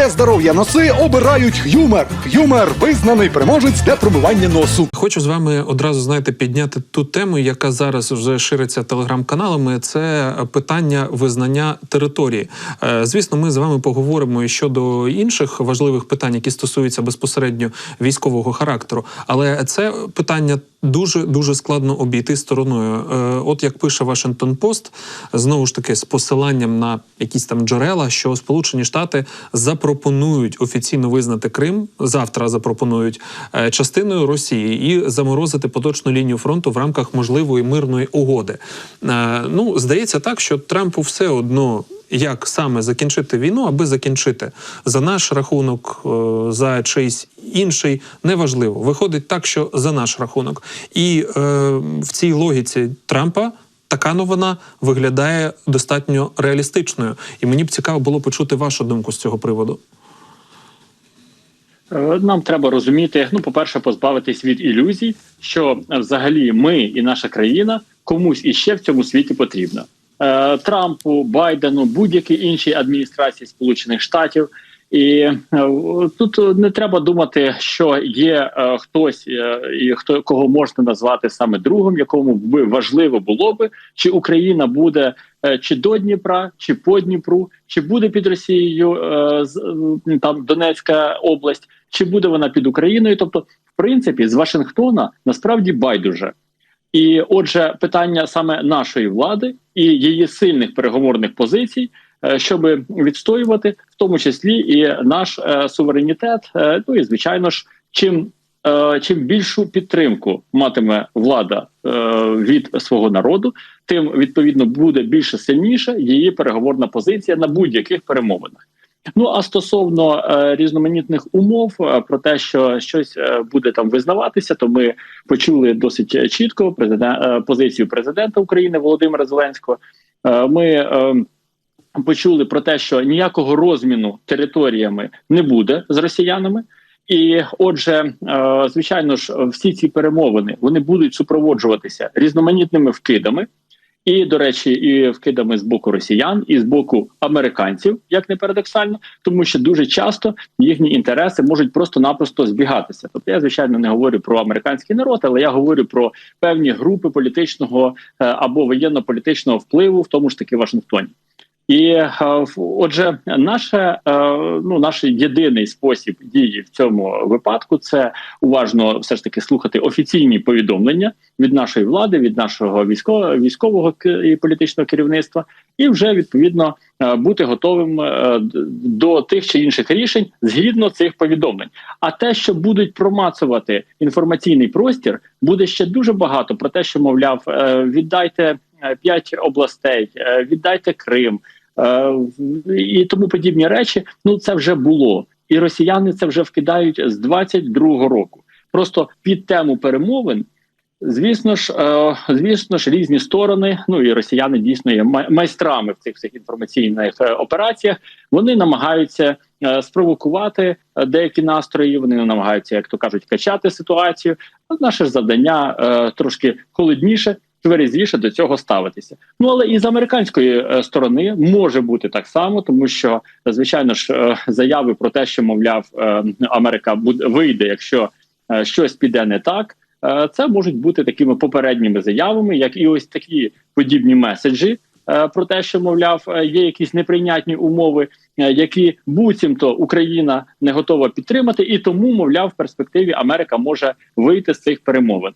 Для здоров'я носи обирають Х'юмер. Х'юмер визнаний переможець для промивання носу. Хочу з вами одразу знаєте підняти ту тему, яка зараз вже шириться телеграм-каналами. Це питання визнання території. Е, Звісно, ми з вами поговоримо і щодо інших важливих питань, які стосуються безпосередньо військового характеру. Але це питання дуже дуже складно обійти стороною. Е, От як пише Вашингтон Пост, знову ж таки з посиланням на якісь там джерела, що Сполучені Штати запропонують офіційно визнати Крим завтра. Запропонують е, частиною Росії і заморозити поточну лінію фронту в рамках можливої мирної угоди. Е, Ну здається так, що Трампу все одно. Як саме закінчити війну, аби закінчити за наш рахунок, е, за чийсь інший, неважливо. Виходить так, що за наш рахунок. І е, в цій логіці Трампа така новина виглядає достатньо реалістичною. І мені б цікаво було почути вашу думку з цього приводу. Е, Нам треба розуміти, ну, по-перше, позбавитись від ілюзій, що е, взагалі ми і наша країна комусь іще в цьому світі потрібна. Е, Трампу, Байдену, будь-якій іншій адміністрації Сполучених Штатів. І е, тут не треба думати, що є е, хтось, е, і хто кого можна назвати саме другом, якому би важливо було би, чи Україна буде е, чи до Дніпра, чи по Дніпру, чи буде під Росією е, е, там Донецька область, чи буде вона під Україною. Тобто, в принципі, з Вашингтона насправді байдуже. І отже, питання саме нашої влади і її сильних переговорних позицій, е, щоб відстоювати, в тому числі і наш е, суверенітет. Е, ну і звичайно ж, чим е, чим більшу підтримку матиме влада е, від свого народу, тим відповідно буде більше сильніша її переговорна позиція на будь-яких перемовинах. Ну а стосовно е, різноманітних умов е, про те, що щось е, буде там визнаватися, то ми почули досить чітко президент, е, позицію президента України Володимира Зеленського. Е, ми е, почули про те, що ніякого розміну територіями не буде з росіянами. І, отже, е, звичайно ж, всі ці перемовини вони будуть супроводжуватися різноманітними вкидами. І, до речі, і вкидами з боку росіян, і з боку американців, як не парадоксально, тому що дуже часто їхні інтереси можуть просто-напросто збігатися. Тобто, я звичайно не говорю про американський народ, але я говорю про певні групи політичного е, або воєнно-політичного впливу, в тому ж таки Вашингтоні. І е, отже, наше е, ну наш єдиний спосіб дії в цьому випадку це уважно все ж таки слухати офіційні повідомлення від нашої влади, від нашого військового військового і політичного керівництва, і вже відповідно е, бути готовим до тих чи інших рішень згідно цих повідомлень. А те, що будуть промацувати інформаційний простір, буде ще дуже багато про те, що мовляв, віддайте п'ять областей, віддайте Крим. Е, і тому подібні речі. Ну це вже було, і росіяни це вже вкидають з 22-го року. Просто під тему перемовин. Звісно ж, е, звісно ж, різні сторони. Ну і росіяни дійсно є майстрами в цих всіх інформаційних е, операціях. Вони намагаються спровокувати деякі настрої. Вони намагаються, як то кажуть, качати ситуацію. Наше ж завдання трошки холодніше тверезіше до цього ставитися. Ну але і з американської е, сторони може бути так само, тому що звичайно ж е, заяви про те, що мовляв е, Америка вийде, якщо щось піде не так. Це можуть бути такими попередніми заявами, як і ось такі подібні меседжі про те, що мовляв є якісь неприйнятні умови, які буцімто Україна не готова підтримати, і тому, мовляв, в перспективі Америка може вийти з цих перемовин.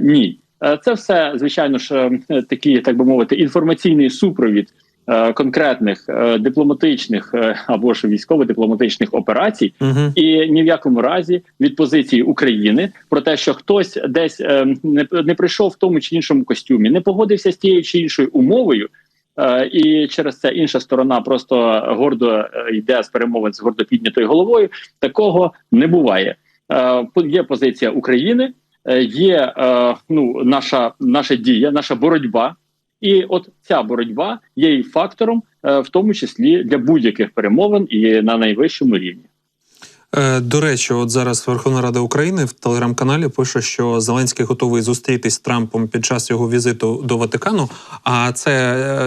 Ні, Е, це все звичайно ж е, такі, так би мовити, інформаційний супровід е, конкретних дипломатичних або ж військово-дипломатичних операцій, uh і ні в якому разі від позиції України про те, що хтось десь не, не прийшов в тому чи іншому костюмі, не погодився з тією чи іншою умовою. І через це інша сторона просто гордо йде з перемовин з гордо піднятою головою. Такого не буває. Є позиція України. Е, є е, ну наша наша дія, наша боротьба, і от ця боротьба є і фактором, е, в тому числі для будь-яких перемовин і на найвищому рівні. Е, До речі, от зараз Верховна Рада України в телеграм-каналі пише, що Зеленський готовий зустрітись з Трампом під час його візиту до Ватикану. А це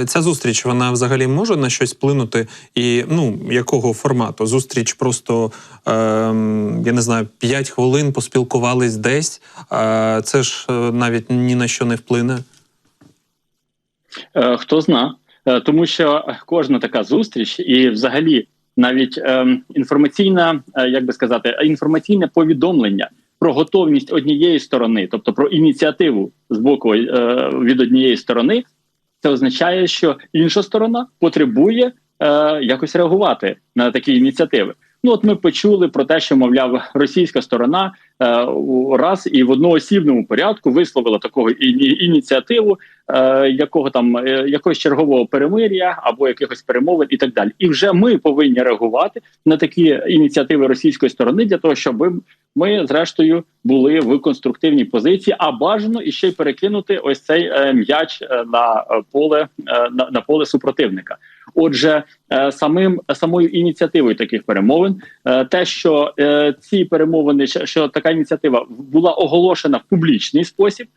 е, ця зустріч вона взагалі може на щось вплинути? І ну якого формату? Зустріч просто ем, я не знаю, 5 хвилин поспілкувались десь. Е, це ж е, навіть ні на що не вплине. Е, Хто зна, Е, тому що кожна така зустріч, і взагалі навіть ем, інформаційна, е, як би сказати, інформаційне повідомлення про готовність однієї сторони, тобто про ініціативу з боку е, від однієї сторони, це означає, що інша сторона потребує е, якось реагувати на такі ініціативи. Ну, от ми почули про те, що мовляв, російська сторона раз і в одноосібному порядку висловила такого іні- ініціативу, е, якого там е, якогось чергового перемир'я або якихось перемовин, і так далі. І вже ми повинні реагувати на такі ініціативи російської сторони для того, щоб ми, зрештою, були в конструктивній позиції, а бажано і ще й перекинути ось цей е, м'яч е, на е, поле е, на, на поле супротивника. Отже, е, самим самою ініціативою таких перемовин, е, те, що е, ці перемовини, що- що така ініціатива була оголошена в публічний спосіб,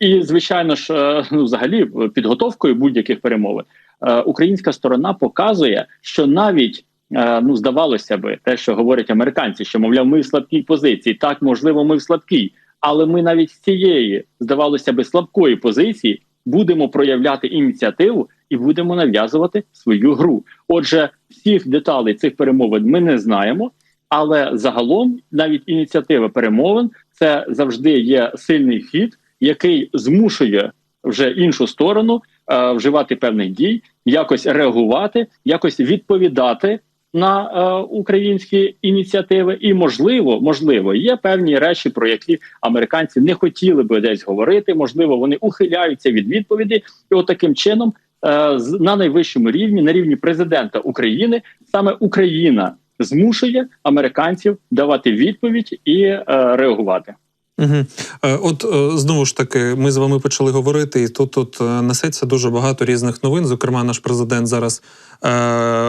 і звичайно ж, е, ну взагалі підготовкою будь-яких перемовин, е, українська сторона показує, що навіть е, ну здавалося би, те, що говорять американці, що мовляв, ми в слабкій позиції. Так, можливо, ми в слабкій, але ми навіть з цієї здавалося би слабкої позиції будемо проявляти ініціативу і будемо нав'язувати свою гру. Отже, всіх деталей цих перемовин ми не знаємо. Але загалом навіть ініціатива перемовин це завжди є сильний хід, який змушує вже іншу сторону е, вживати певних дій, якось реагувати, якось відповідати на е, українські ініціативи. І можливо, можливо, є певні речі, про які американці не хотіли би десь говорити. Можливо, вони ухиляються від відповіді, і от таким чином е, на найвищому рівні, на рівні президента України, саме Україна змушує американців давати відповідь і е, реагувати. Угу. От е, знову ж таки, ми з вами почали говорити, і тут тут е, несеться дуже багато різних новин. Зокрема, наш президент зараз е,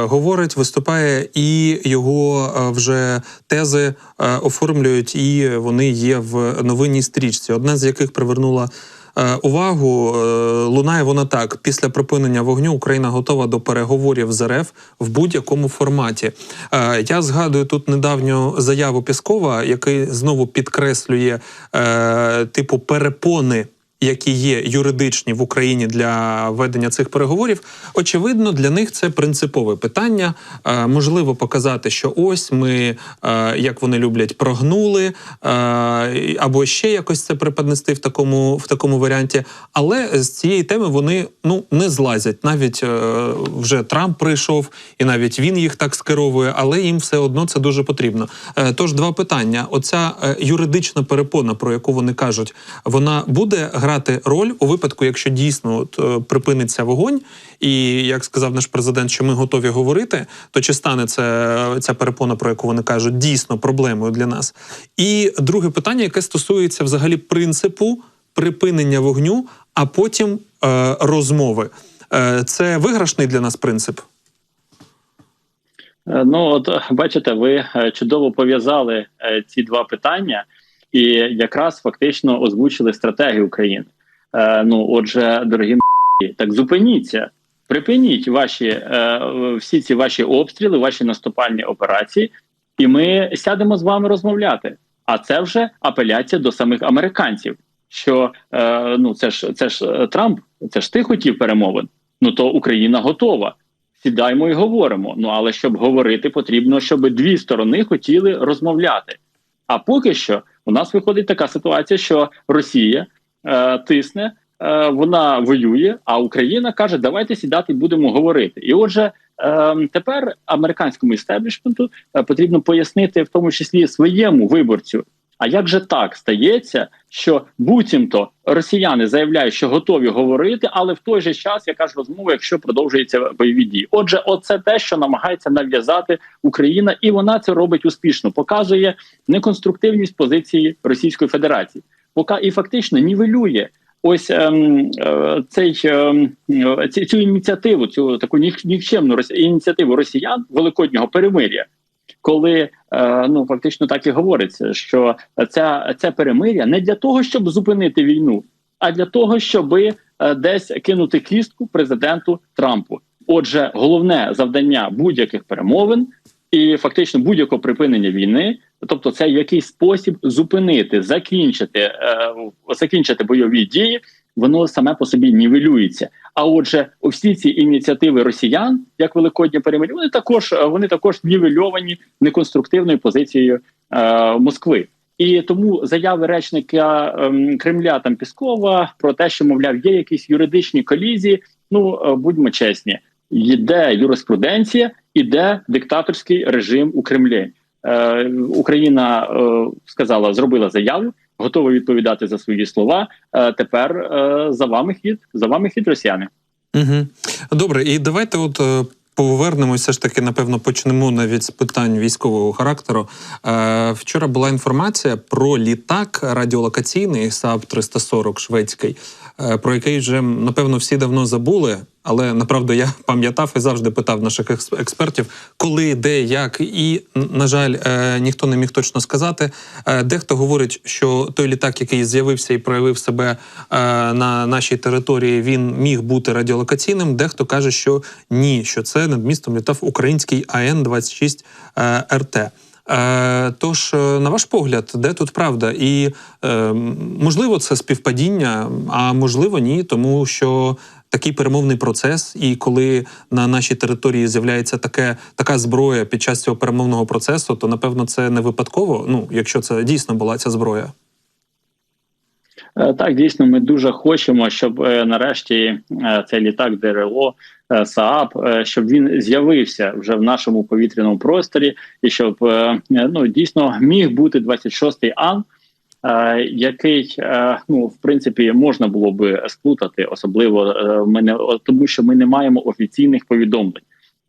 говорить, виступає, і його вже тези оформлюють, і вони є в новинній стрічці. Одна з яких привернула. Е, Увагу е, лунає вона так: після припинення вогню Україна готова до переговорів з РФ в будь-якому форматі. Е, Я згадую тут недавню заяву Піскова, який знову підкреслює типу перепони. Які є юридичні в Україні для ведення цих переговорів, очевидно, для них це принципове питання. Е, можливо, показати, що ось ми, е, як вони люблять, прогнули, е, або ще якось це преподнести в такому, в такому варіанті. Але з цієї теми вони ну не злазять. Навіть вже Трамп прийшов, і навіть він їх так скеровує, але їм все одно це дуже потрібно. Тож два питання: оця юридична перепона, про яку вони кажуть, вона буде грати роль у випадку, якщо дійсно от, е, припиниться вогонь, і як сказав наш президент, що ми готові говорити, то чи стане це ця перепона, про яку вони кажуть, дійсно проблемою для нас? І друге питання, яке стосується взагалі принципу припинення вогню, а потім е, розмови. Е, це виграшний для нас принцип. Е, Ну, от е, бачите, ви е, чудово пов'язали е, ці два питання і якраз фактично озвучили стратегію України. Е, Ну, отже, дорогі так зупиніться, припиніть ваші е, всі ці ваші обстріли, ваші наступальні операції, і ми сядемо з вами розмовляти. А це вже апеляція до самих американців. Що е, ну це ж це ж е, Трамп, це ж ти хотів перемовин. Ну то Україна готова сідаємо і говоримо. Ну але щоб говорити, потрібно, щоб дві сторони хотіли розмовляти. А поки що у нас виходить така ситуація, що Росія е, тисне, е, вона воює, а Україна каже, давайте сідати і будемо говорити. І отже, е, тепер американському істеблішменту е, потрібно пояснити, в тому числі своєму виборцю. А як же так стається, що буцімто росіяни заявляють, що готові говорити, але в той же час яка ж розмова, якщо продовжуються бойові дії? Отже, оце те, що намагається нав'язати Україна, і вона це робить успішно, показує неконструктивність позиції Російської Федерації, поки і фактично нівелює. Ось ем, е, цей ем, е, цю ініціативу, цю таку нік- нікчемну ініціативу росіян великоднього перемир'я, коли е, ну фактично так і говориться, що ця це перемиря не для того, щоб зупинити війну, а для того, щоб е, десь кинути кістку президенту Трампу. Отже, головне завдання будь-яких перемовин і фактично будь-якого припинення війни, тобто це якийсь спосіб зупинити, закінчити, е, закінчити бойові дії, воно саме по собі нівелюється. А отже, всі ці ініціативи росіян, як великодні перемир'я, вони також вони також нівельовані неконструктивною позицією е, Москви. І тому заяви речника ем, Кремля там Піскова про те, що мовляв, є якісь юридичні колізії. Ну е, будьмо чесні, йде юриспруденція, іде диктаторський режим у Кремлі. Е, Україна е, сказала, зробила заяву, готова відповідати за свої слова. Е, тепер е, за вами хід, за вами хід росіяни. Угу. Добре, і давайте от. е, Повернемося ж таки, напевно, почнемо навіть з питань військового характеру. Вчора була інформація про літак радіолокаційний САП 340 шведський, про який вже напевно всі давно забули. Але направду я пам'ятав і завжди питав наших екс- експертів, коли, де, як, і на жаль, е, ніхто не міг точно сказати. Е, Дехто говорить, що той літак, який з'явився і проявив себе е, на нашій території, він міг бути радіолокаційним. Дехто каже, що ні, що це над містом літав український АН 26 РТ. Е, Тож, е, на ваш погляд, де тут правда? І е, можливо, це співпадіння, а можливо, ні, тому що такий перемовний процес, і коли на нашій території з'являється таке така зброя під час цього перемовного процесу, то напевно це не випадково. Ну, якщо це дійсно була ця зброя. Так, дійсно, ми дуже хочемо, щоб нарешті цей літак ДРЛО СААП, е, щоб він з'явився вже в нашому повітряному просторі, і щоб е, ну дійсно міг бути 26-й ан. е, Який е, ну в принципі можна було би сплутати, особливо е, ми не тому, що ми не маємо офіційних повідомлень.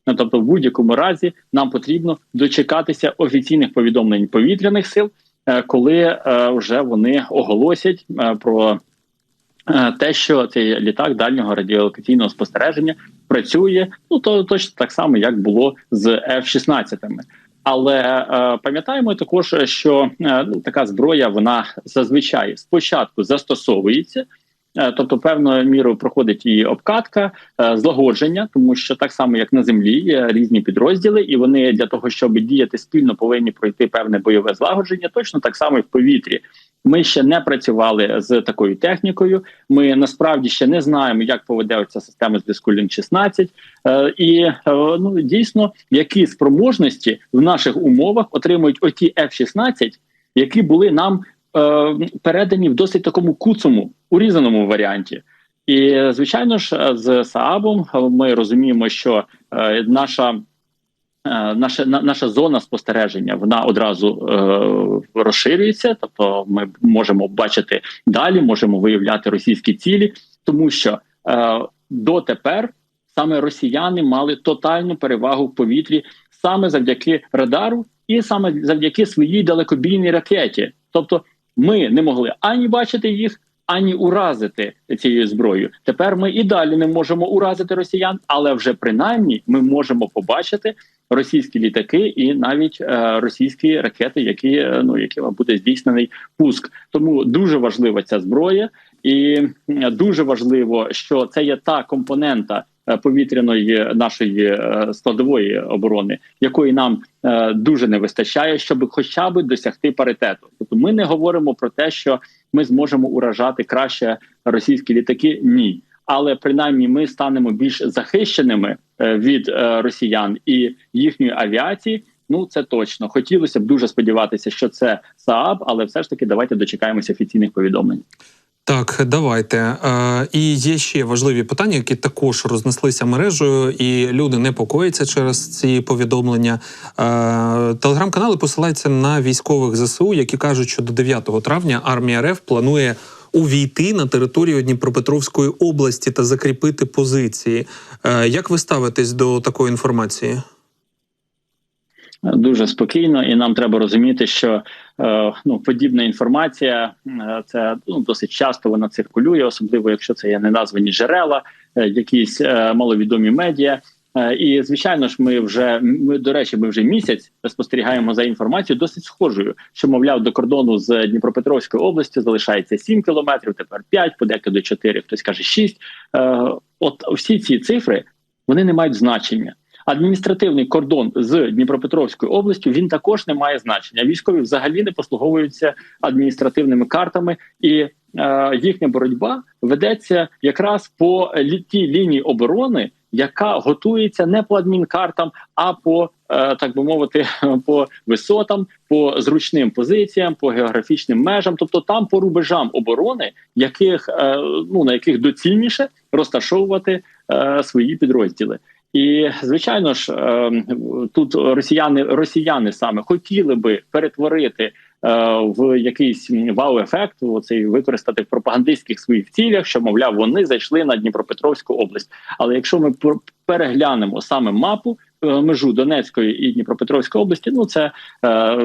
Ну, тобто, в будь-якому разі нам потрібно дочекатися офіційних повідомлень повітряних сил, е, коли е, вже вони оголосять е, про е, те, що цей літак дальнього радіолокаційного спостереження працює, ну то точно так само, як було з F-16. Але е, пам'ятаємо також, що е, ну, така зброя вона зазвичай спочатку застосовується. Е, Тобто, певною мірою проходить і обкатка, е, злагодження, тому що так само, як на землі, є різні підрозділи, і вони для того, щоб діяти спільно, повинні пройти певне бойове злагодження. Точно так само і в повітрі. Ми ще не працювали з такою технікою. Ми насправді ще не знаємо, як поведе ця система зв'язку Link 16 Е, і ну дійсно які спроможності в наших умовах отримують оті F-16, які були нам е, передані в досить такому куцому урізаному варіанті. І звичайно ж, з Саабом ми розуміємо, що е, наша. е, Наша на- наша зона спостереження вона одразу е, розширюється, тобто ми можемо бачити далі, можемо виявляти російські цілі, тому що е, дотепер саме росіяни мали тотальну перевагу в повітрі саме завдяки радару і саме завдяки своїй далекобійній ракеті. Тобто, ми не могли ані бачити їх, ані уразити цією зброєю. Тепер ми і далі не можемо уразити росіян, але вже принаймні ми можемо побачити російські літаки і навіть е, російські ракети, які е, ну якими буде здійснений пуск. Тому дуже важлива ця зброя, і дуже важливо, що це є та компонента. Е, Повітряної нашої е, складової оборони, якої нам е, дуже не вистачає, щоб хоча б досягти паритету. Тобто, ми не говоримо про те, що ми зможемо уражати краще російські літаки. Ні, але принаймні ми станемо більш захищеними е, від е, росіян і їхньої авіації. Ну це точно хотілося б дуже сподіватися, що це СААБ, але все ж таки давайте дочекаємося офіційних повідомлень. Так, давайте. Е, і є ще важливі питання, які також рознеслися мережею, і люди непокоїться через ці повідомлення. Е, телеграм-канали посилаються на військових ЗСУ, які кажуть, що до 9 травня армія РФ планує увійти на територію Дніпропетровської області та закріпити позиції. Е, як ви ставитесь до такої інформації? Дуже спокійно, і нам треба розуміти, що е, ну подібна інформація е, це ну досить часто вона циркулює, особливо якщо це є неназвані джерела, е, якісь маловідомі медіа. І звичайно ж, ми вже ми до речі, ми вже місяць спостерігаємо за інформацією досить схожою, що мовляв до кордону з Дніпропетровською областю залишається 7 кілометрів, тепер 5, подекуди 4, хтось каже 6. Е, От всі ці цифри вони не мають значення. Адміністративний кордон з Дніпропетровською областю він також не має значення. Військові взагалі не послуговуються адміністративними картами, і е, їхня боротьба ведеться якраз по тій лінії оборони, яка готується не по адмінкартам, а по е, так би мовити, по висотам, по зручним позиціям, по географічним межам, тобто там по рубежам оборони, яких е, ну на яких доцільніше розташовувати свої підрозділи. І звичайно ж, е, тут росіяни росіяни саме хотіли би перетворити в якийсь вау-ефект, оцей використати в пропагандистських своїх цілях, що мовляв, вони зайшли на Дніпропетровську область. Але якщо ми переглянемо саме мапу е, межу Донецької і Дніпропетровської області, ну це е,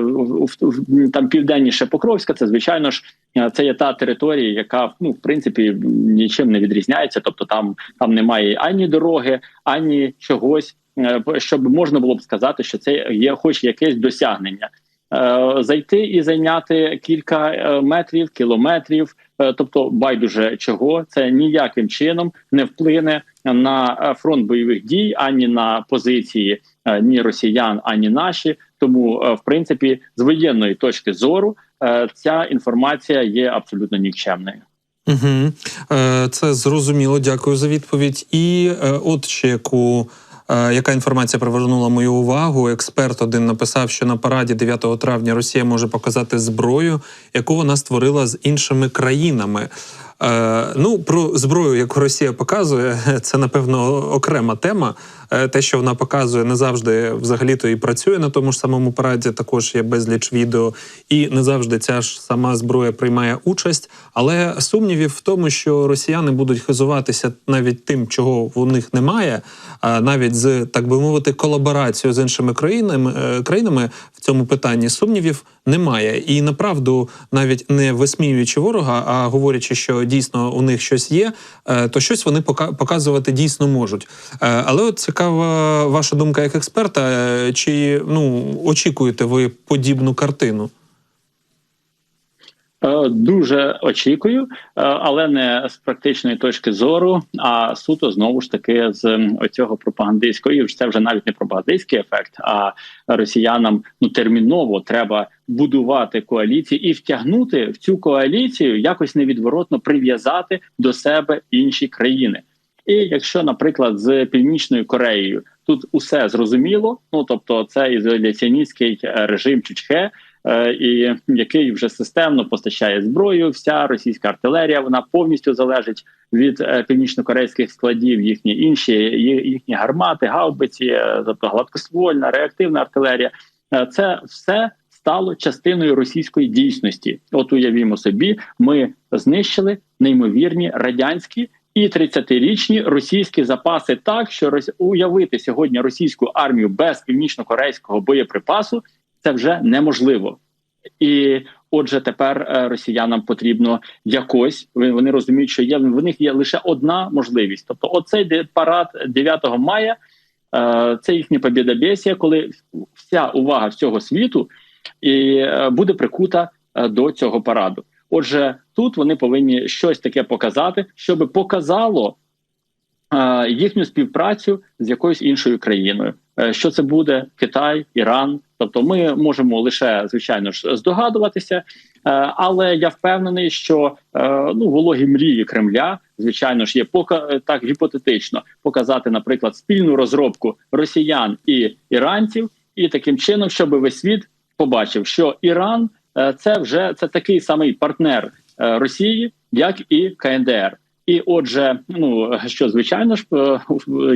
там південніше Покровська, це звичайно ж е, це є та територія, яка ну в принципі нічим не відрізняється, тобто там там немає ані дороги, ані чогось, е, щоб можна було б сказати, що це є, хоч якесь досягнення. Е, Зайти і зайняти кілька е, метрів, кілометрів, е, тобто байдуже чого, це ніяким чином не вплине на фронт бойових дій, ані на позиції ні росіян, ані наші. Тому, в принципі, з воєнної точки зору, ця інформація є абсолютно нікчемною. Угу. Це зрозуміло. Дякую за відповідь. І от ще яку. Е, Яка інформація привернула мою увагу? Експерт один написав, що на параді 9 травня Росія може показати зброю, яку вона створила з іншими країнами. Е, ну, про зброю, яку Росія показує, це напевно окрема тема. Е, Те, що вона показує, не завжди взагалі-то і працює на тому ж самому параді. Також є безліч відео, і не завжди ця ж сама зброя приймає участь. Але сумнівів в тому, що росіяни будуть хизуватися навіть тим, чого у них немає, навіть з так би мовити, колаборацією з іншими країнами е, країнами в цьому питанні сумнівів немає. І направду, навіть не висміюючи ворога, а говорячи, що дійсно у них щось є, е, то щось вони показувати дійсно можуть. Але от цікава ваша думка як експерта, е, чи ну очікуєте ви подібну картину? Е, Дуже очікую, е, але не з практичної точки зору, а суто знову ж таки з оцього пропагандистського. Це вже навіть не пропагандистський ефект. А росіянам ну терміново треба будувати коаліцію і втягнути в цю коаліцію якось невідворотно прив'язати до себе інші країни. І якщо, наприклад, з північною Кореєю тут усе зрозуміло, ну тобто це ізоляціоністський е, режим Чучхе, е, і який вже системно постачає зброю. Вся російська артилерія вона повністю залежить від е, північно-корейських складів, їхні інші їхні гармати, гаубиці, тобто гладкоствольна, реактивна артилерія. Це все стало частиною російської дійсності. От уявімо собі, ми знищили неймовірні радянські. І 30-річні російські запаси так, що роз- уявити сьогодні російську армію без північно-корейського боєприпасу це вже неможливо. І отже, тепер е, росіянам потрібно якось вони розуміють, що є в них є лише одна можливість. Тобто, оцей парад 9 мая е, це їхня побєдобєсія, коли вся увага всього світу і е, буде прикута до цього параду. Отже, тут вони повинні щось таке показати, щоб показало е, їхню співпрацю з якоюсь іншою країною. Е, Що це буде Китай, Іран? Тобто, ми можемо лише звичайно ж здогадуватися, е, але я впевнений, що е, ну вологі мрії Кремля, звичайно ж, є пока е, так гіпотетично показати, наприклад, спільну розробку росіян і іранців, і таким чином, щоб весь світ побачив, що Іран це вже це такий самий партнер е, Росії, як і КНДР. І отже, ну що звичайно ж, е,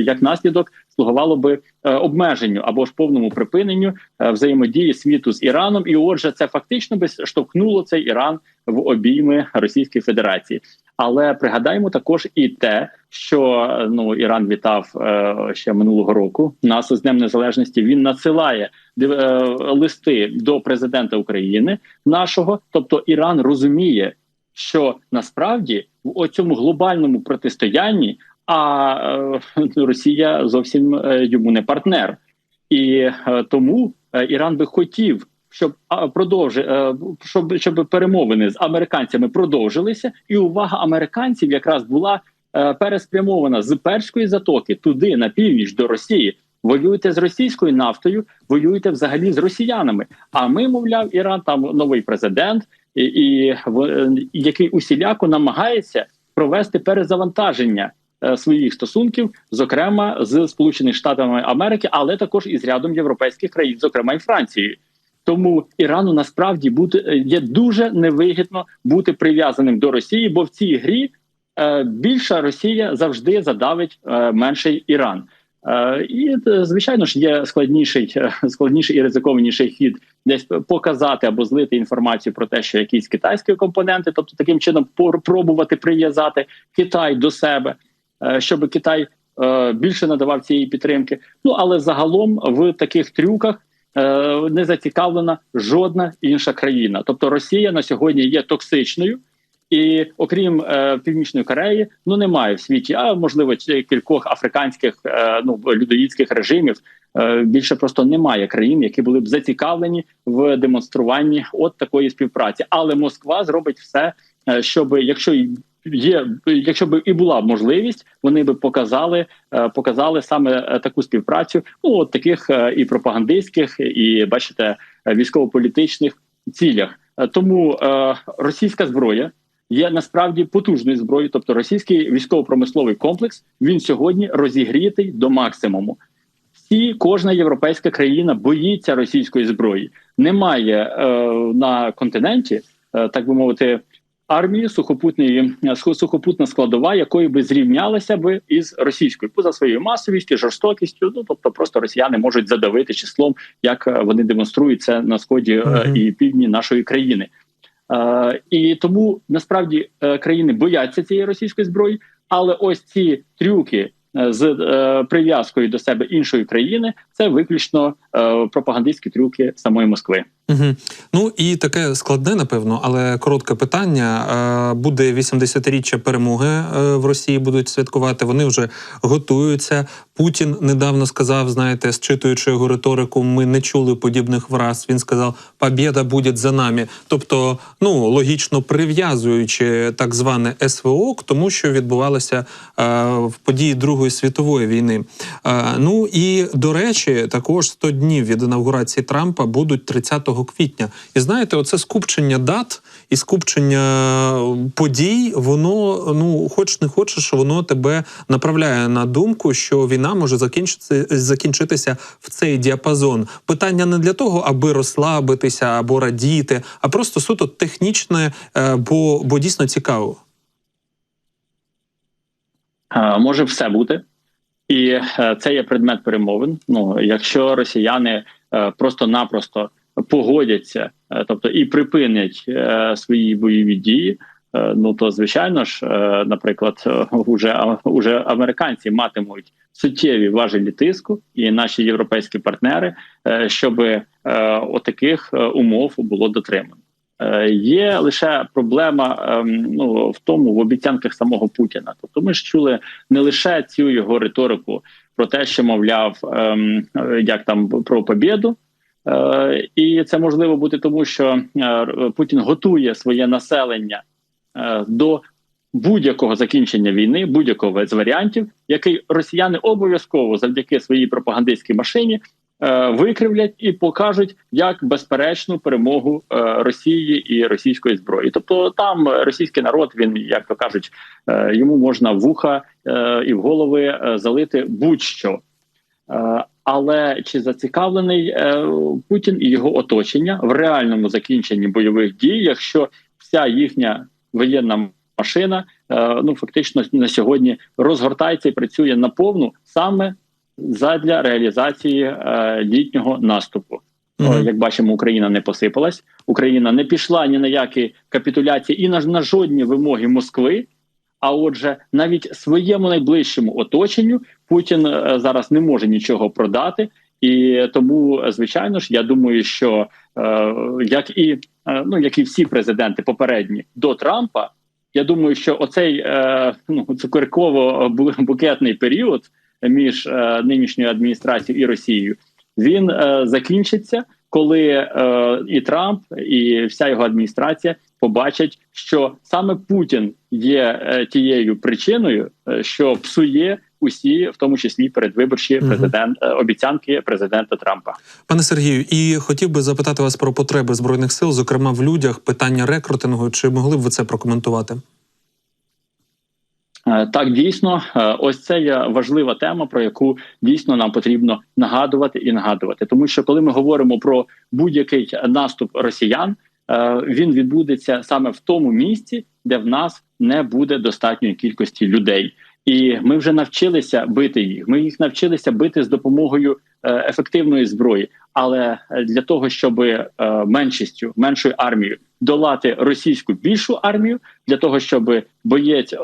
як наслідок слугувало би е, обмеженню або ж повному припиненню е, взаємодії світу з Іраном, і отже, це фактично би штовхнуло цей Іран в обійми Російської Федерації. Але пригадаємо також і те, що е, ну Іран вітав е, ще минулого року нас з Днем Незалежності. Він надсилає е, листи до президента України нашого, тобто Іран розуміє, що насправді в цьому глобальному протистоянні а е, Росія зовсім е, йому не партнер, і е, тому е, Іран би хотів, щоб продовжи, е, щоб, щоб перемовини з американцями продовжилися, і увага американців якраз була е, переспрямована з перської затоки туди на північ до Росії. Воюєте з російською нафтою, воюєте взагалі з росіянами. А ми, мовляв, Іран там новий президент, і, і який усіляко намагається провести перезавантаження е, своїх стосунків, зокрема з Сполученими Штатами Америки, але також і з рядом європейських країн, зокрема і Францією. Тому Ірану насправді бути е, є дуже невигідно бути прив'язаним до Росії, бо в цій грі е, більша Росія завжди задавить е, менший Іран. Е, і звичайно ж є складніший, е, складніший і ризикованіший хід десь показати або злити інформацію про те, що якісь китайські компоненти, тобто таким чином пробувати прив'язати Китай до себе, е, щоб Китай більше надавав цієї підтримки. Ну але загалом в таких трюках не зацікавлена жодна інша країна. Тобто Росія на сьогодні є токсичною. І окрім е, північної Кореї, ну немає в світі, а можливо кількох африканських е, ну людоїдських режимів. Е, більше просто немає країн, які були б зацікавлені в демонструванні от такої співпраці. Але Москва зробить все, е, щоб якщо є, якщо б і була можливість, вони би показали, е, показали саме таку співпрацю. Ну от таких і пропагандистських, і бачите, військово-політичних цілях. Тому російська зброя є насправді потужною зброєю, тобто російський військово-промисловий комплекс він сьогодні розігрітий до максимуму. Всі кожна європейська країна боїться російської зброї. Немає е, на континенті, е, так би мовити, армії сухопутної е, сухопутна складова, якої би зрівнялася би із російською поза своєю масовістю, жорстокістю. Ну тобто, просто росіяни можуть задавити числом, як е, вони демонструють це на сході е, і півдні нашої країни. Е, і тому насправді е, країни бояться цієї російської зброї, але ось ці трюки е, з прив'язкою до себе іншої країни це виключно пропагандистські трюки самої Москви. Угу. Ну і таке складне, напевно, але коротке питання. Е, Буде 80-річчя перемоги е, в Росії, будуть святкувати. Вони вже готуються. Путін недавно сказав: знаєте, зчитуючи його риторику, ми не чули подібних враз. Він сказав, побєда буде за нами. Тобто, ну логічно прив'язуючи так зване СВО к тому, що відбувалося е, в події Другої світової війни. Ну і до речі, також 100 днів від інавгурації Трампа будуть 30 квітня. І знаєте, оце скупчення дат і скупчення подій, воно ну хоч не хочеш, воно тебе направляє на думку, що війна може закінчитися закінчитися в цей діапазон. Питання не для того, аби розслабитися або радіти, а просто суто технічне, е, бо, бо дійсно цікаво. Е, може все бути, і е, це є предмет перемовин. Ну якщо росіяни е, просто-напросто погодяться, е, тобто і припинять е, свої бойові дії. е, Ну то звичайно ж, наприклад, уже уже американці матимуть суттєві важелі тиску, і наші європейські партнери, щоб отаких умов було дотримано. Є лише проблема ем, ну в тому в обіцянках самого Путіна. Тобто, ми ж чули не лише цю його риторику про те, що мовляв, ем, як там про побєду. Е, і це можливо бути тому, що е, Путін готує своє населення е, до будь-якого закінчення війни, будь-якого з варіантів, який росіяни обов'язково завдяки своїй пропагандистській машині викривлять і покажуть як безперечну перемогу Росії і російської зброї. Тобто там російський народ, він як то кажуть, йому можна вуха і в голови залити будь-що. Е, Але чи зацікавлений е, Путін і його оточення в реальному закінченні бойових дій, якщо вся їхня воєнна машина е, ну фактично на сьогодні розгортається і працює наповну саме задля реалізації літнього наступу? Мгм. Як бачимо, Україна не посипалась, Україна не пішла ні на які капітуляції і на, на жодні вимоги Москви. А отже, навіть своєму найближчому оточенню Путін е, зараз не може нічого продати, і тому, звичайно ж, я думаю, що е, як і е, ну як і всі президенти попередні до Трампа, я думаю, що оцей ну, цукерково-букетний період між нинішньою адміністрацією і Росією він закінчиться, коли е, і Трамп, і вся його адміністрація побачать, що саме Путін є е, тією причиною, е, що псує усі, в тому числі передвиборчі президент е, обіцянки президента Трампа. Пане Сергію, і хотів би запитати вас про потреби збройних сил, зокрема в людях, питання рекрутингу. Чи могли б ви це прокоментувати? Е, Так, дійсно, е, ось це є важлива тема, про яку дійсно нам потрібно нагадувати і нагадувати. Тому що коли ми говоримо про будь-який наступ росіян, е, він відбудеться саме в тому місці, де в нас не буде достатньої кількості людей. І ми вже навчилися бити їх. Ми їх навчилися бити з допомогою е, ефективної зброї. Але е, для того, щоб е, меншістю, меншою армією долати російську більшу армію, для того, щоб боєць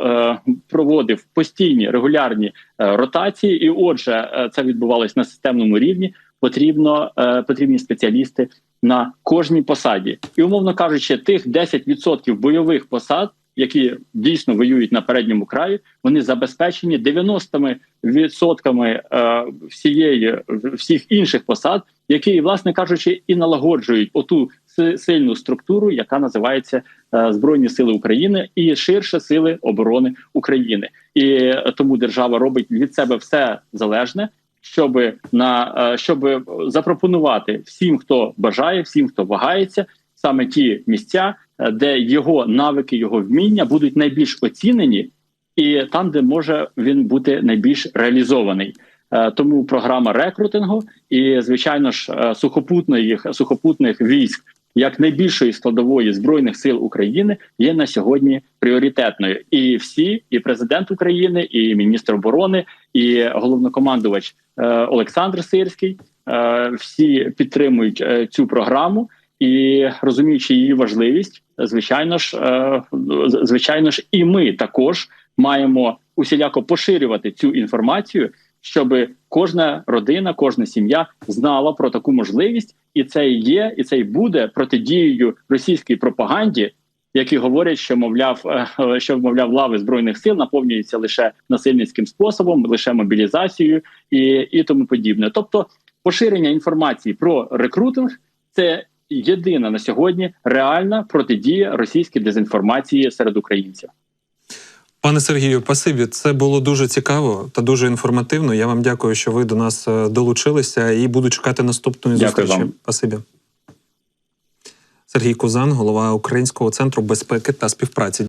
проводив постійні регулярні ротації, і отже, це відбувалось на системному рівні. Потрібно потрібні спеціалісти на кожній посаді, і умовно кажучи, тих 10% бойових посад, які дійсно воюють на передньому краї, вони забезпечені 90% відсотками е, всієї всіх інших посад, які, власне кажучи, і налагоджують оту сильну структуру, яка називається е, Збройні Сили України і ширше сили оборони України. І е, тому держава робить від себе все залежне. Щоб на щоб запропонувати всім, хто бажає, всім, хто вагається, саме ті місця, де його навики, його вміння будуть найбільш оцінені, і там, де може він бути найбільш реалізований. Е, Тому програма рекрутингу і, звичайно ж, е, сухопутних сухопутних військ як найбільшої складової збройних сил України є на сьогодні пріоритетною. І всі, і президент України, і міністр оборони, і головнокомандувач е, Олександр Сирський, е, всі підтримують е, цю програму. І розуміючи її важливість, звичайно ж, е, звичайно ж, і ми також маємо усіляко поширювати цю інформацію, щоб кожна родина, кожна сім'я знала про таку можливість, і це є, і це і буде протидією російській пропаганді, які говорять, що мовляв, е, що мовляв лави збройних сил наповнюються лише насильницьким способом, лише мобілізацією і, і тому подібне. Тобто, поширення інформації про рекрутинг це єдина на сьогодні реальна протидія російській дезінформації серед українців. Пане Сергію, пасибі, це було дуже цікаво та дуже інформативно. Я вам дякую, що ви до нас е, долучилися і буду чекати наступної Дякую зустрічі. вам. Пасибі. Сергій Кузан, голова Українського центру безпеки та співпраці.